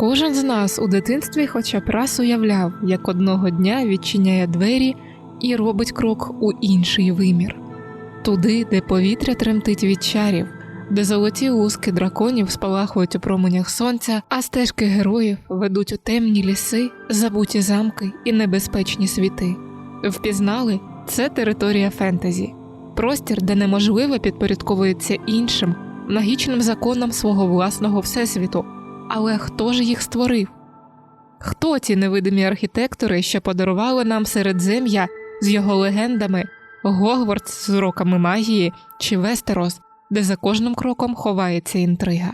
Кожен з нас у дитинстві хоча б раз уявляв, як одного дня відчиняє двері і робить крок у інший вимір, туди, де повітря тремтить від чарів, де золоті луски драконів спалахують у променях сонця, а стежки героїв ведуть у темні ліси, забуті замки і небезпечні світи. Впізнали це територія фентезі, простір, де неможливо підпорядковується іншим, магічним законам свого власного всесвіту. Але хто ж їх створив? Хто ті невидимі архітектори, що подарували нам середзем'я з його легендами, Гогвартс з уроками магії чи Вестерос, де за кожним кроком ховається інтрига?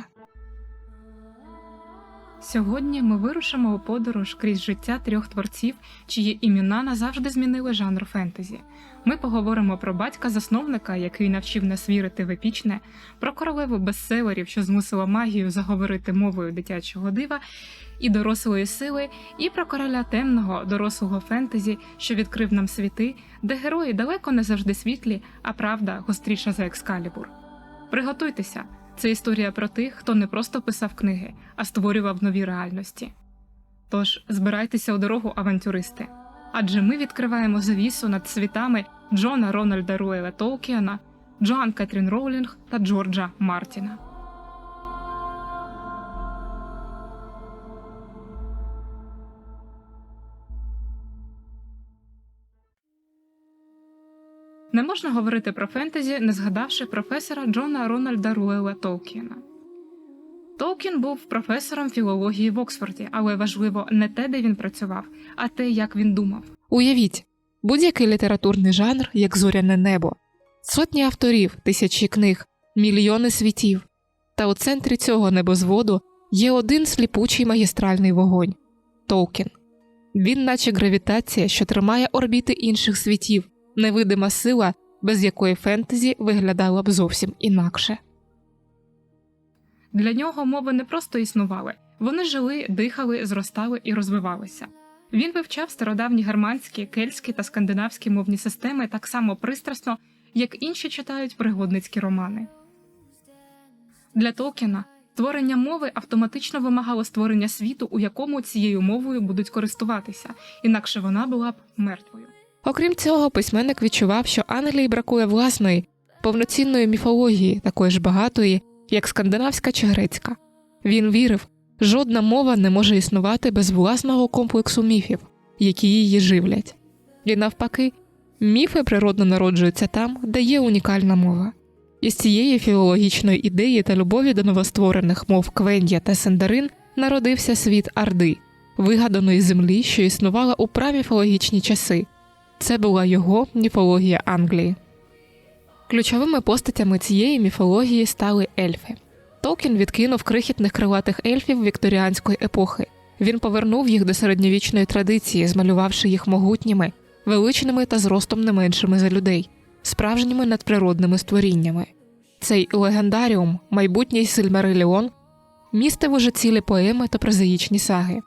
Сьогодні ми вирушимо у подорож крізь життя трьох творців, чиї імена назавжди змінили жанр фентезі. Ми поговоримо про батька-засновника, який навчив нас вірити в епічне, про королеву бестселерів, що змусила магію заговорити мовою дитячого дива і дорослої сили, і про короля темного дорослого фентезі, що відкрив нам світи, де герої далеко не завжди світлі, а правда гостріша за екскалібур. Приготуйтеся, це історія про тих, хто не просто писав книги, а створював нові реальності. Тож збирайтеся у дорогу, авантюристи. Адже ми відкриваємо завісу над світами Джона Рональда Руела Толкіана, Джоан Кетрін Роулінг та Джорджа Мартіна. Не можна говорити про фентезі, не згадавши професора Джона Рональда Руела Толкіна. Толкін був професором філології в Оксфорді, але важливо не те, де він працював, а те, як він думав. Уявіть, будь-який літературний жанр, як зоряне небо, сотні авторів, тисячі книг, мільйони світів. Та у центрі цього небозводу є один сліпучий магістральний вогонь Толкін. Він, наче гравітація, що тримає орбіти інших світів, невидима сила, без якої фентезі виглядала б зовсім інакше. Для нього мови не просто існували, вони жили, дихали, зростали і розвивалися. Він вивчав стародавні германські, кельтські та скандинавські мовні системи так само пристрасно, як інші читають пригодницькі романи. Для Толкіна створення мови автоматично вимагало створення світу, у якому цією мовою будуть користуватися, інакше вона була б мертвою. Окрім цього, письменник відчував, що Англії бракує власної, повноцінної міфології, такої ж багатої, як скандинавська чи грецька. Він вірив, жодна мова не може існувати без власного комплексу міфів, які її живлять. І навпаки, міфи природно народжуються там, де є унікальна мова. Із цієї філологічної ідеї та любові до новостворених мов Квендія та Сендарин народився світ Орди, вигаданої землі, що існувала у праміфологічні часи. Це була його міфологія Англії. Ключовими постатями цієї міфології стали ельфи. Толкін відкинув крихітних крилатих ельфів вікторіанської епохи. Він повернув їх до середньовічної традиції, змалювавши їх могутніми, величними та зростом не меншими за людей, справжніми надприродними створіннями. Цей легендаріум, майбутній Сильмариліон, містив уже цілі поеми та прозаїчні саги.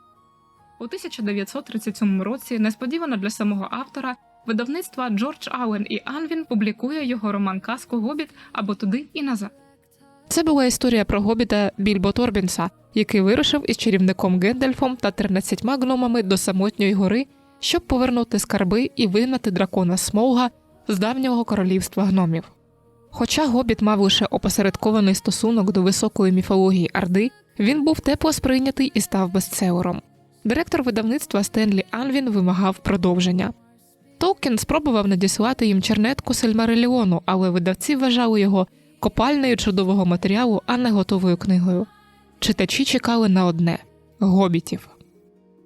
У 1937 році, несподівано для самого автора, видавництва Джордж Ауен і Анвін публікує його роман казку Гобіт або туди і назад. Це була історія про гобіта Більбо Торбінса, який вирушив із чарівником Гендальфом та 13 гномами до самотньої гори, щоб повернути скарби і вигнати дракона Смолга з давнього королівства гномів. Хоча гобіт мав лише опосередкований стосунок до високої міфології Орди, він був тепло сприйнятий і став бестселером. Директор видавництва Стенлі Анвін вимагав продовження. Толкін спробував надіслати їм чернетку Сельмареліону, але видавці вважали його копальнею чудового матеріалу, а не готовою книгою. Читачі чекали на одне гобітів.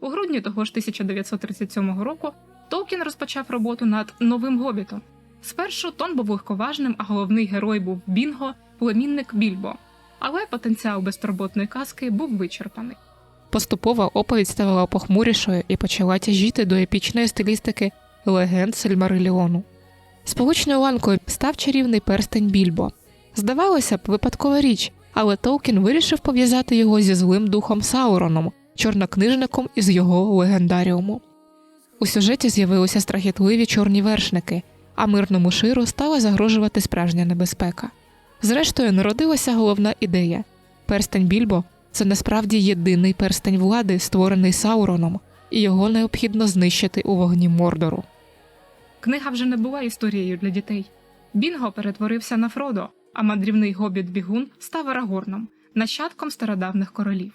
У грудні того ж 1937 року Толкін розпочав роботу над новим гобітом. Спершу тон був легковажним, а головний герой був Бінго, племінник Більбо. Але потенціал безтурботної казки був вичерпаний. Поступово оповідь ставала похмурішою і почала тяжіти до епічної стилістики легенд Сельмариліону. Сполучною ланкою став чарівний перстень Більбо. Здавалося б, випадкова річ, але Толкін вирішив пов'язати його зі злим духом Сауроном, чорнокнижником із його легендаріуму. У сюжеті з'явилися страхітливі чорні вершники, а мирному ширу стала загрожувати справжня небезпека. Зрештою, народилася головна ідея перстень Більбо це насправді єдиний перстень влади, створений Сауроном, і його необхідно знищити у вогні Мордору. Книга вже не була історією для дітей. Бінго перетворився на Фродо, а мандрівний гобіт Бігун став Арагорном, нащадком стародавних королів.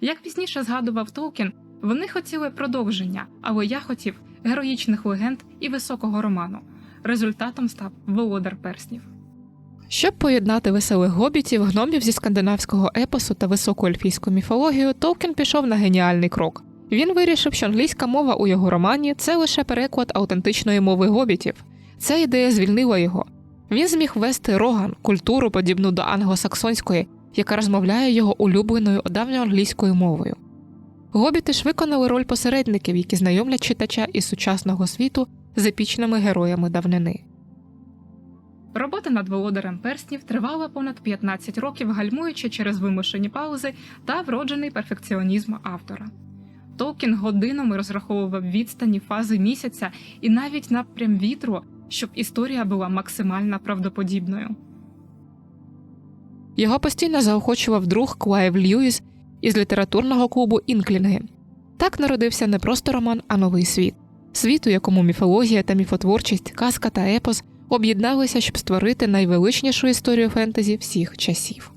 Як пізніше згадував Толкін, вони хотіли продовження, але я хотів героїчних легенд і високого роману. Результатом став Володар перснів. Щоб поєднати веселих гобітів, гномів зі скандинавського епосу та високу ельфійську міфологію, Толкін пішов на геніальний крок. Він вирішив, що англійська мова у його романі це лише переклад аутентичної мови гобітів. Ця ідея звільнила його. Він зміг ввести роган, культуру, подібну до англосаксонської, яка розмовляє його улюбленою давньоанглійською мовою. Гобіти ж виконали роль посередників, які знайомлять читача із сучасного світу з епічними героями давнини. Робота над володарем перснів тривала понад 15 років, гальмуючи через вимушені паузи та вроджений перфекціонізм автора. Толкін годинами розраховував відстані фази місяця і навіть напрям вітру, щоб історія була максимально правдоподібною. Його постійно заохочував друг Клайв Льюіс із літературного клубу Інклінги. Так народився не просто роман, а новий світ світ, у якому міфологія та міфотворчість, казка та епос об'єдналися, щоб створити найвеличнішу історію фентезі всіх часів.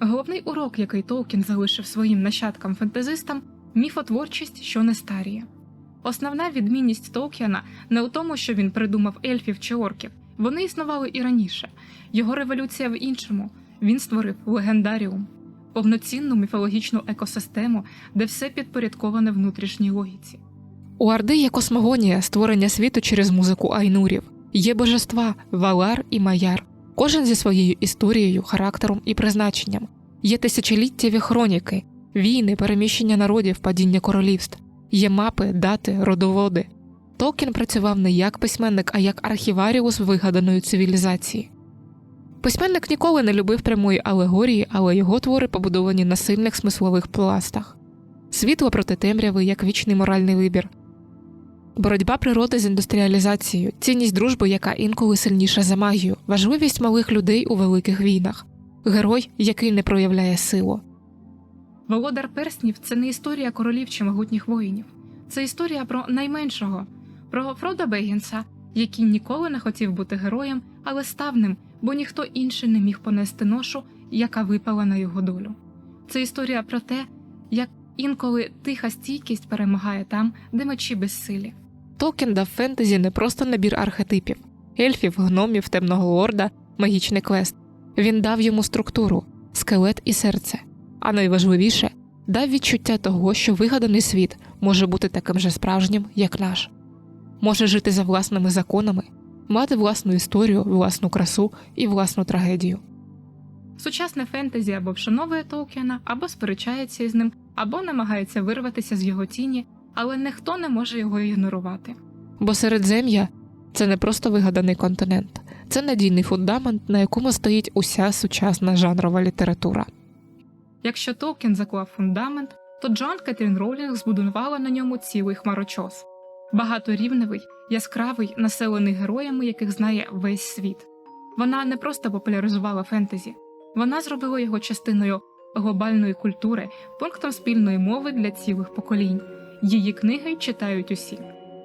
Головний урок, який Толкін залишив своїм нащадкам фентезистам міфотворчість, що не старіє. Основна відмінність Толкіна не у тому, що він придумав ельфів чи орків. Вони існували і раніше. Його революція в іншому. Він створив легендаріум, повноцінну міфологічну екосистему, де все підпорядковане внутрішній логіці. У Орди є космогонія, створення світу через музику айнурів, є божества Валар і Маяр, кожен зі своєю історією, характером і призначенням. Є тисячоліттєві хроніки, війни, переміщення народів, падіння королівств, є мапи, дати, родоводи. Толкін працював не як письменник, а як архіваріус вигаданої цивілізації. Письменник ніколи не любив прямої алегорії, але його твори побудовані на сильних смислових пластах. Світло проти темряви як вічний моральний вибір, боротьба природи з індустріалізацією, цінність дружби, яка інколи сильніша за магію, важливість малих людей у великих війнах, герой, який не проявляє силу. Володар перснів це не історія королів чи могутніх воїнів. Це історія про найменшого, про Фрода Бегінса, який ніколи не хотів бути героєм, але став ним, бо ніхто інший не міг понести ношу, яка випала на його долю. Це історія про те, як інколи тиха стійкість перемагає там, де мечі безсилі. Толкін дав фентезі не просто набір архетипів, ельфів, гномів, темного лорда, магічний квест. Він дав йому структуру, скелет і серце, а найважливіше дав відчуття того, що вигаданий світ може бути таким же справжнім, як наш, може жити за власними законами, мати власну історію, власну красу і власну трагедію. Сучасне фентезі або вшановує Толкіна, або сперечається із ним, або намагається вирватися з його тіні, але ніхто не може його ігнорувати. Бо Середзем'я це не просто вигаданий континент, це надійний фундамент, на якому стоїть уся сучасна жанрова література. Якщо Толкін заклав фундамент, то Джон Кетрін Роулінг збудувала на ньому цілий хмарочос. Багаторівневий, яскравий, населений героями, яких знає весь світ. Вона не просто популяризувала фентезі, вона зробила його частиною глобальної культури, пунктом спільної мови для цілих поколінь. Її книги читають усі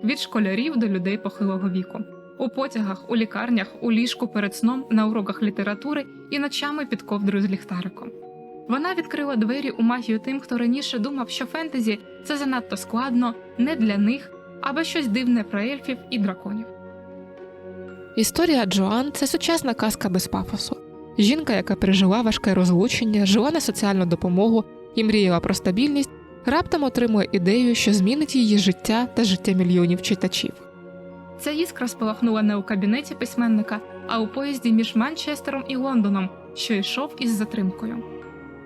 від школярів до людей похилого віку. У потягах, у лікарнях, у ліжку перед сном, на уроках літератури і ночами під ковдрою з ліхтариком. Вона відкрила двері у магію тим, хто раніше думав, що фентезі це занадто складно, не для них, або щось дивне про ельфів і драконів. Історія Джоан це сучасна казка без пафосу. Жінка, яка пережила важке розлучення, жила на соціальну допомогу і мріяла про стабільність, раптом отримує ідею, що змінить її життя та життя мільйонів читачів. Ця іскра спалахнула не у кабінеті письменника, а у поїзді між Манчестером і Лондоном, що йшов із затримкою.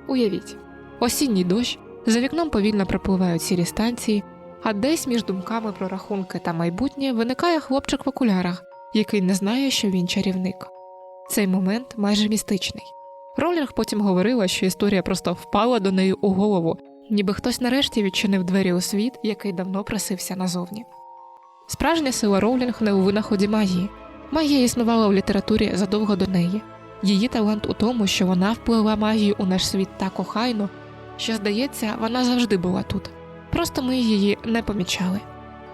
Уявіть, осінній дощ, за вікном повільно пропливають сірі станції, а десь між думками про рахунки та майбутнє виникає хлопчик в окулярах, який не знає, що він чарівник. Цей момент майже містичний. Ролінг потім говорила, що історія просто впала до неї у голову, ніби хтось нарешті відчинив двері у світ, який давно просився назовні. Справжня сила Роулінг не у винаході магії. Магія існувала в літературі задовго до неї. Її талант у тому, що вона вплила магію у наш світ так охайно, що, здається, вона завжди була тут. Просто ми її не помічали.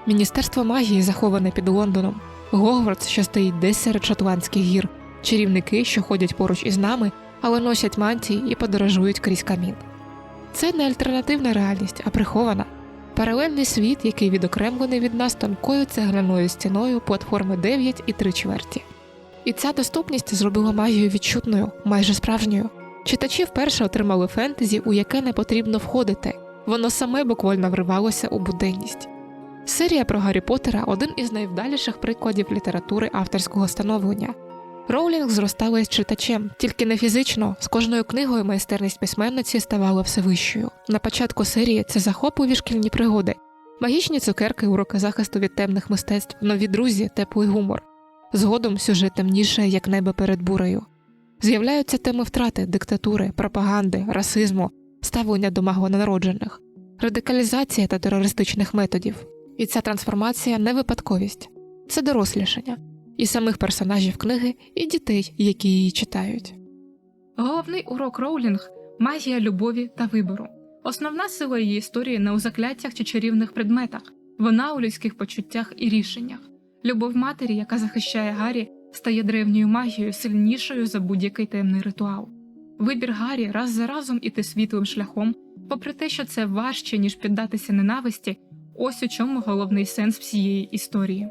Міністерство магії заховане під Лондоном, Гогвардс, що стоїть десь серед шотландських гір, чарівники, що ходять поруч із нами, але носять мантії і подорожують крізь камін. Це не альтернативна реальність, а прихована. Паралельний світ, який відокремлений від нас тонкою цегляною стіною платформи 9 і 3 чверті. І ця доступність зробила магію відчутною, майже справжньою. Читачі вперше отримали фентезі, у яке не потрібно входити, воно саме буквально вривалося у буденність. Серія про Гаррі Поттера – один із найвдаліших прикладів літератури авторського становлення. Роулінг зростала із читачем, тільки не фізично, з кожною книгою майстерність письменниці ставала все вищою. На початку серії це захопливі шкільні пригоди, магічні цукерки, уроки захисту від темних мистецтв, нові друзі, теплий гумор. Згодом сюжет темніше, як небо перед бурею. З'являються теми втрати, диктатури, пропаганди, расизму, ставлення до маглонароджених, радикалізація та терористичних методів. І ця трансформація не випадковість, це дорослішання і самих персонажів книги, і дітей, які її читають. Головний урок Роулінг магія любові та вибору. Основна сила її історії не у закляттях чи чарівних предметах, вона у людських почуттях і рішеннях. Любов матері, яка захищає Гаррі, стає древньою магією, сильнішою за будь-який темний ритуал. Вибір Гаррі раз за разом іти світлим шляхом, попри те, що це важче, ніж піддатися ненависті, ось у чому головний сенс всієї історії.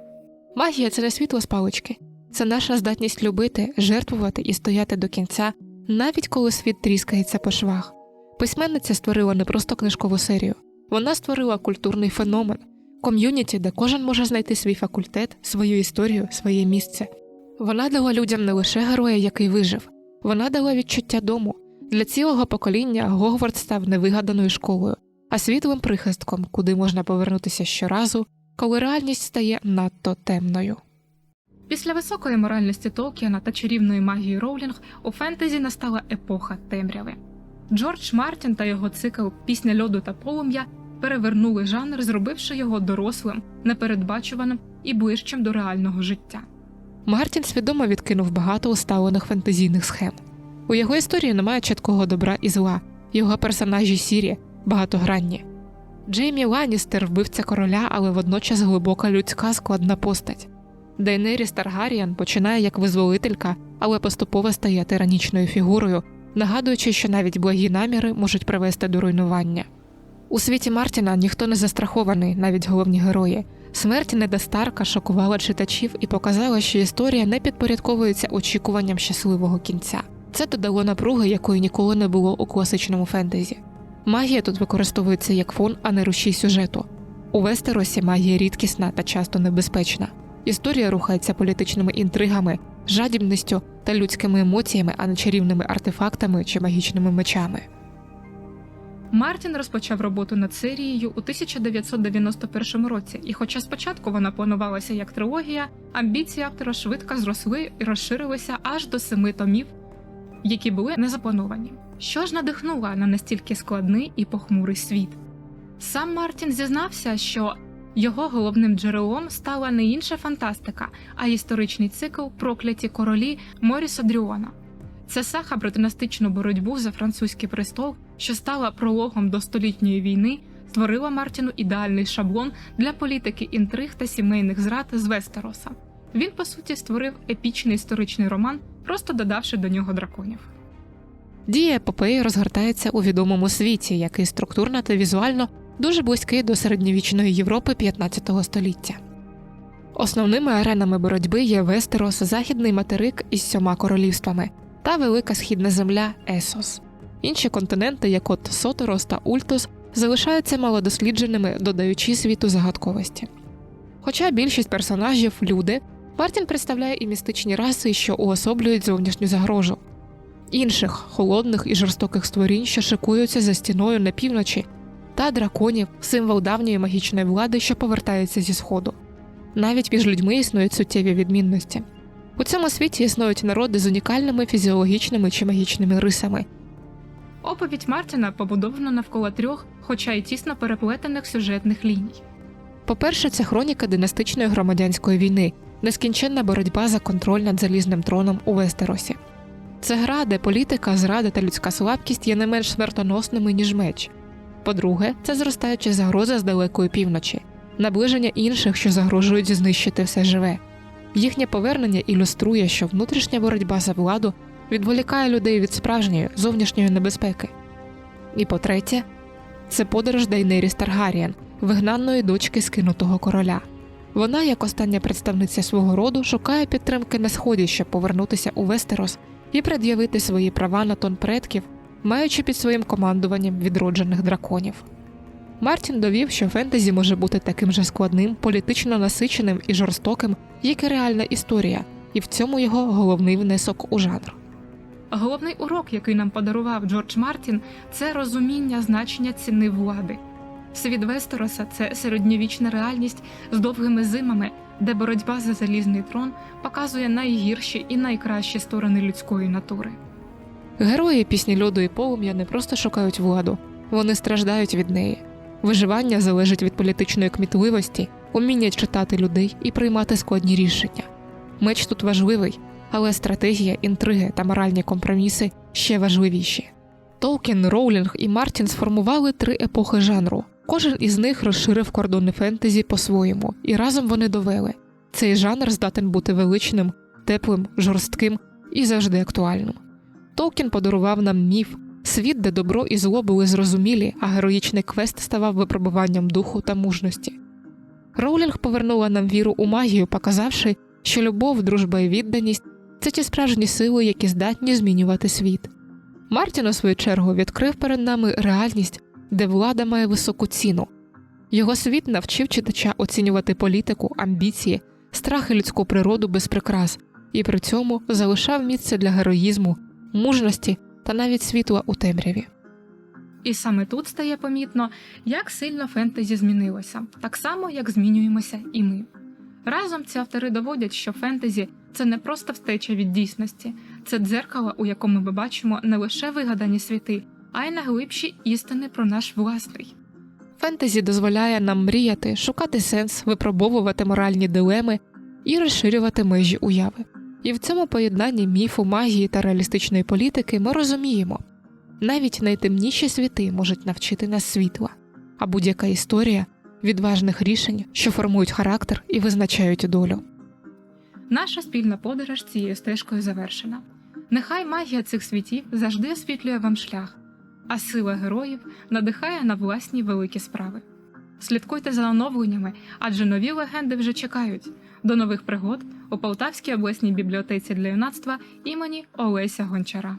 Магія це не світло з палички, це наша здатність любити, жертвувати і стояти до кінця, навіть коли світ тріскається по швах. Письменниця створила не просто книжкову серію, вона створила культурний феномен, ком'юніті, де кожен може знайти свій факультет, свою історію, своє місце. Вона дала людям не лише героя, який вижив, вона дала відчуття дому. Для цілого покоління Гогвард став невигаданою школою, а світлим прихистком, куди можна повернутися щоразу, коли реальність стає надто темною. Після високої моральності Толкіана та чарівної магії Роулінг у фентезі настала епоха темряви. Джордж Мартін та його цикл Пісня льоду та полум'я перевернули жанр, зробивши його дорослим, непередбачуваним і ближчим до реального життя. Мартін свідомо відкинув багато усталених фентезійних схем. У його історії немає чіткого добра і зла, його персонажі сірі, багатогранні. Джеймі Ланністер вбивця короля, але водночас глибока людська складна постать. Дейнеріс Таргаріан починає як визволителька, але поступово стає тиранічною фігурою, нагадуючи, що навіть благі наміри можуть привести до руйнування. У світі Мартіна ніхто не застрахований, навіть головні герої. Смерть Неда Старка шокувала читачів і показала, що історія не підпорядковується очікуванням щасливого кінця. Це додало напруги, якої ніколи не було у класичному фентезі. Магія тут використовується як фон, а не рушій сюжету. У Вестеросі магія рідкісна та часто небезпечна. Історія рухається політичними інтригами, жадібністю та людськими емоціями, а не чарівними артефактами чи магічними мечами. Мартін розпочав роботу над серією у 1991 році, і хоча спочатку вона планувалася як трилогія, амбіції автора швидко зросли і розширилися аж до семи томів, які були не заплановані. Що ж надихнула на настільки складний і похмурий світ? Сам Мартін зізнався, що його головним джерелом стала не інша фантастика, а історичний цикл Прокляті королі Моріса Дрюона. Це саха про династичну боротьбу за французький престол, що стала прологом до столітньої війни, створила Мартіну ідеальний шаблон для політики інтриг та сімейних зрад з Вестероса. Він, по суті, створив епічний історичний роман, просто додавши до нього драконів. Дія епопеї розгортається у відомому світі, який структурно та візуально дуже близький до середньовічної Європи 15 століття. Основними аренами боротьби є Вестерос, західний материк із сьома королівствами та велика східна земля Есос. Інші континенти, як от Соторос та Ультус, залишаються малодослідженими, додаючи світу загадковості. Хоча більшість персонажів люди, Мартін представляє і містичні раси, що уособлюють зовнішню загрожу, інших холодних і жорстоких створінь, що шикуються за стіною на півночі, та драконів, символ давньої магічної влади, що повертається зі сходу. Навіть між людьми існують суттєві відмінності. У цьому світі існують народи з унікальними фізіологічними чи магічними рисами. Оповідь Мартіна побудована навколо трьох, хоча й тісно переплетених сюжетних ліній. По-перше, це хроніка династичної громадянської війни, нескінченна боротьба за контроль над залізним троном у Вестеросі. Це гра, де політика, зрада та людська слабкість є не менш смертоносними, ніж меч. По-друге, це зростаюча загроза з далекої півночі, наближення інших, що загрожують знищити все живе. Їхнє повернення ілюструє, що внутрішня боротьба за владу відволікає людей від справжньої зовнішньої небезпеки. І по-третє, це подорож Дейнеріс Таргарієн, вигнаної дочки скинутого короля. Вона, як остання представниця свого роду, шукає підтримки на сході, щоб повернутися у Вестерос і пред'явити свої права на тон предків, маючи під своїм командуванням відроджених драконів. Мартін довів, що фентезі може бути таким же складним, політично насиченим і жорстоким, як і реальна історія, і в цьому його головний внесок у жанр. Головний урок, який нам подарував Джордж Мартін, це розуміння значення ціни влади. Світ Вестероса це середньовічна реальність з довгими зимами, де боротьба за залізний трон показує найгірші і найкращі сторони людської натури. Герої пісні льоду і полум'я не просто шукають владу, вони страждають від неї. Виживання залежить від політичної кмітливості, уміння читати людей і приймати складні рішення. Меч тут важливий, але стратегія, інтриги та моральні компроміси ще важливіші. Толкін, Роулінг і Мартін сформували три епохи жанру. Кожен із них розширив кордони фентезі по-своєму, і разом вони довели. Цей жанр здатен бути величним, теплим, жорстким і завжди актуальним. Толкін подарував нам міф, світ, де добро і зло були зрозумілі, а героїчний квест ставав випробуванням духу та мужності. Роулінг повернула нам віру у магію, показавши, що любов, дружба і відданість це ті справжні сили, які здатні змінювати світ. Мартін, у свою чергу, відкрив перед нами реальність, де влада має високу ціну. Його світ навчив читача оцінювати політику, амбіції, страхи людську природу без прикрас, і при цьому залишав місце для героїзму, мужності та навіть світла у темряві. І саме тут стає помітно, як сильно фентезі змінилося, так само як змінюємося і ми. Разом ці автори доводять, що фентезі це не просто втеча від дійсності, це дзеркало, у якому ми бачимо не лише вигадані світи, а й найглибші істини про наш власний. Фентезі дозволяє нам мріяти, шукати сенс, випробовувати моральні дилеми і розширювати межі уяви. І в цьому поєднанні міфу, магії та реалістичної політики ми розуміємо, навіть найтемніші світи можуть навчити нас світла, а будь-яка історія відважних рішень, що формують характер і визначають долю. Наша спільна подорож цією стежкою завершена. Нехай магія цих світів завжди освітлює вам шлях, а сила героїв надихає на власні великі справи. Слідкуйте за оновленнями, адже нові легенди вже чекають. До нових пригод у Полтавській обласній бібліотеці для юнацтва імені Олеся Гончара.